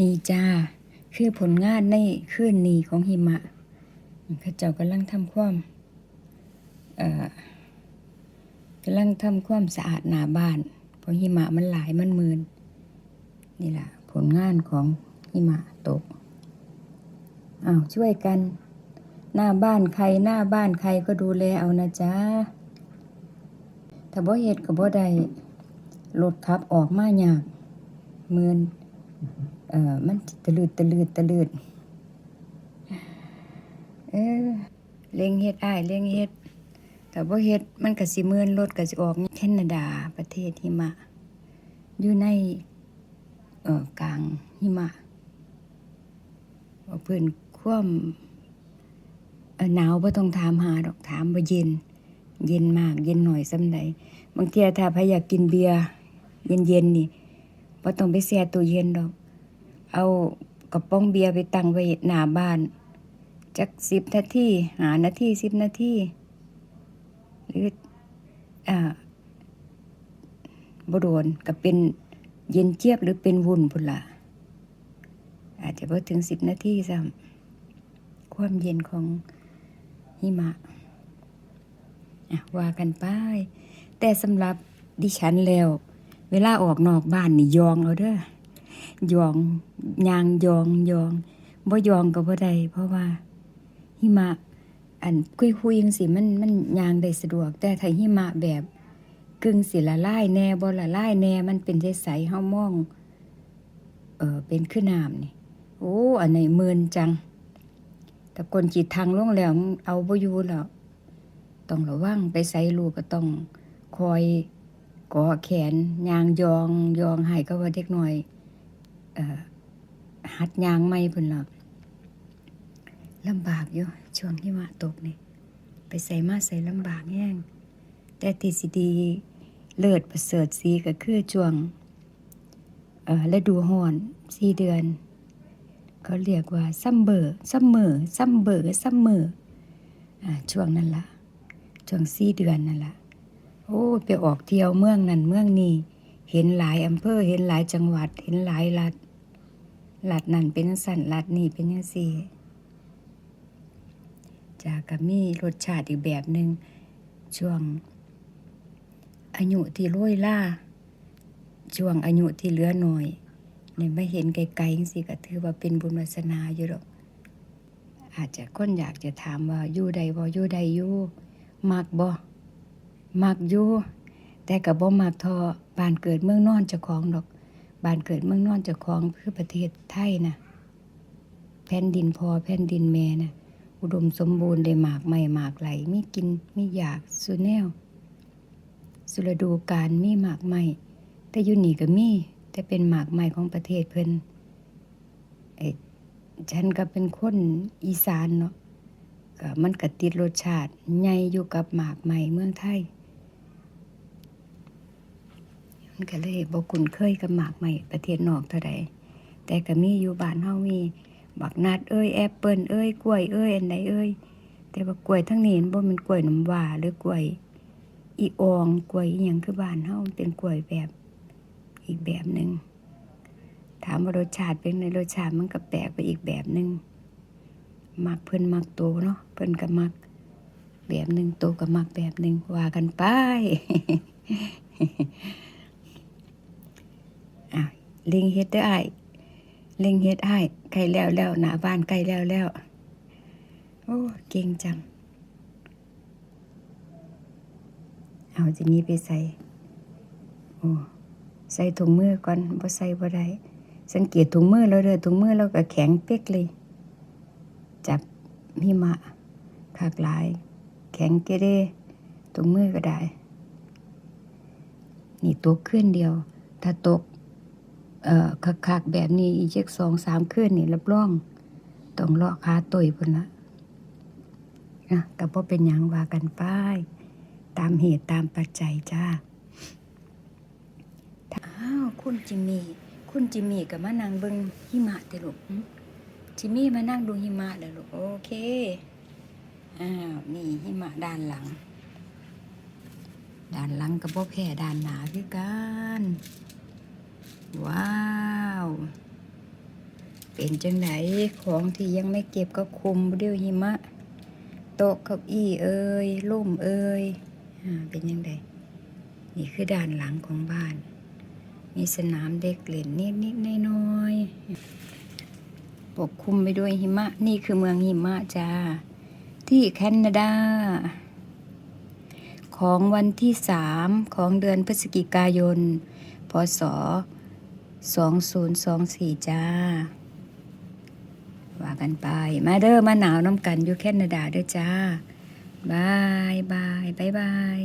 นี่จ้า คือผลงานในคืนนี้ของหิมะข้าเจ้ากำลังทำความกำลังทำความสะอาดหน้าบ้าน เพราะหิมะมันหลายมันมืนนี่แหละผลงานของหิมะตกอ้าวช่วยกัน หน้าบ้านใครหน้าบ้านใครก็ดูแลเอานะจ๊ะถ้าบ่เฮ็ดก็บ่ได้รถขับออกมายากมือน เออมันตะลืดตะลืดตะลืดเออเลี้ยงเฮ็ดอ้ายเลี้ยงเฮ็ดแต่บ่เฮ็ดมันก็สิเมือนรถก็สิออกแคนาดาประเทศหิมะ อยู่ในเอ่อกลางหิมะว่าเพิ่นความหนาวบ่ต้องถามหาดอกถามว่าเย็น เย็นมาก เย็นหน่อยส่ำใดบางเที่ยถ้าใครอยากกินเบียร์เย็นๆนี่บ่ต้องไปแช่ตู้เย็นดอก เอากระป๋องเบียร์ไปตั้งไว้หน้าบ้านจักสิบนาทีหานาทีสิบนาทีหรืออ่าบโดนก็เป็นเย็นเจี๊ยบหรือเป็นวุ่นพุ่นละอาจจะพอถึงสิบนาทีซ้ำความเย็นของหิมะอะว่ากันไป แต่สำหรับดิฉันแล้ว เวลาออกนอกบ้านนี่ยองเอาเด้อ ยองยางยองยองบ่ยองก็บ่ได้เพราะว่าหิมะ อันคุยคุยจังสิมันมันยางได้สะดวก แต่ถ้าหิมะแบบกึ่งสิละลายแน่บ่ละลายแน่มันเป็นใสๆเฮามอง เออเป็นคือน้ำนี่โอ้อันไหนเมินจังแต่คนจิตทางลงแล้วเอาบ่อยู่แล้วต้องระวังไปใส่ลูกก็ต้องคอยกาะแขนยางยองยองให้ก็ว่าเด็กน้อย หัดยางไม่พุ่นละลำบากอยู่ช่วงที่มาตกนี่ไปใส่มาใส่ลำบากแห้งแต่ที่สิดีเลิศประเสริฐสีก็คือช่วงเอ่อฤดูร้อนสี่เดือนเขาเรียกว่าซัมเบอร์ซัมเมอร์ซัมเบอร์ซัมเมอร์อ่าช่วงนั้นละช่วงสี่เดือนนั่นละโอ้ไปออกเที่ยวเมืองนั่นเมืองนี้เห็นหลายอำเภอเห็นหลายจังหวัดเห็นหลายรัฐ รัฐนั่นเป็นจังสั่นรัฐนี่เป็นจังซี่จากก็มีรสชาติอีกแบบหนึ่งช่วง อายุที่โรยล่าช่วงอายุที่เหลือหน่อยเนี่ยไม่เห็นไกลๆจังซี่ก็ถือว่าเป็นบุญวาสนาอยู่หรอกอาจจะคนอยากจะถามว่าอยู่ใดบ่อยู่ใดอยู่มักบ่มักอยู่แต่กับบ่มักทอบ้านเกิดเมืองนอนเจ้าของดอก บ้านเกิดเมืองนอนเจ้าของคือประเทศไทยนะแผ่นดินพอแผ่นดินแม่นะอุดมสมบูรณ์ได้หมากไม่หมากไหลมีกินมีอยากสุแนว สุรดูการมีหมากไม่ แต่อยู่นี่ก็มีแต่เป็นหมากไม้ของประเทศเพิ่นเอ้ฉันก็เป็นคนอีสานเนาะก็มันก็ติดรสชาติใหญ่อยู่กับหมากไม้เมืองไทย มันก็เลยบ่คุ้นเคยกับหมากใหม่ประเทศนอกเท่าใดแต่ก็มีอยู่บ้านเฮามีบักนัดเอ้ยแอปเปิลเอ้ยกล้วยเอ้ยอันใดเอ้ยแต่ว่ากล้วยทั้งนี้มันบ่มันกล้วยน้ำว้าหรือกล้วยอีอองกล้วยอีหยังคือบ้านเฮาเป็นกล้วยแบบอีกแบบหนึ่งถามว่ารสชาติเป็นไงรสชาติมันก็แปลกไปอีกแบบหนึ่งมักเพิ่นมักโตเนาะเพิ่นก็มัก แบบหนึ่งโตก็มักแบบหนึ่งว่ากันไป เล็งเฮ็ดได้ออ้ายเล็งเฮ็ดอ้ายใกล้แล้วแล้วหน้าบ้านใกล้แล้วแล้วโอ้เก่งจัง เอาจะนี้ไปใส่โอ้ใส่ถุงมือก่อนบ่ใส่บ่ได้สังเกตถุงมือเราเด้อถุงมือเราก็แข็งเป๊กเลย จับหิมะขากหลาย แข็งเกเรถุงมือก็ได้ นี่ตกขึ้นเดียว ถ้าตก เอ่อคักๆแบบนี้อีกจักสองสามคืนนี่รับรองต้องเลาะขาตุยพุ่นละนะก็บ่เป็นหยังว่ากันไปตามเหตุตามปัจจัยจ้าอ้าวคุณจิมมี่คุณจิมมี่ก็มานั่งเบิงหิมะเด้อลูกหึจิมมี่มานั่งดูหิมะเด้อลูกโอเคอ้าวนี่หิมะด้านหลัง ด้านหลังก็บ่แพ้ด้านหนาคือกัน ว้าว เป็นจังไหนของที่ยังไม่เก็บก็คุมด้วยหิมะ โต๊ะเก้าอี้เอ่ยล่มเอ่ยอเป็นยังไงนี่คือด้านหลังของบ้าน มีสนามเด็กเล่นนิดนิดน้อยน้อยปกคลุมไปด้วยหิมะ นี่คือเมืองหิมะจ้า ที่แคนาดา ของวันที่สามของเดือนพฤศจิกายน พศ2024 จ้า ว่ากันไป มาเด้อมาหนาวน้ำกันอยู่แคนาดาเด้อจ้าบายบายบายบาย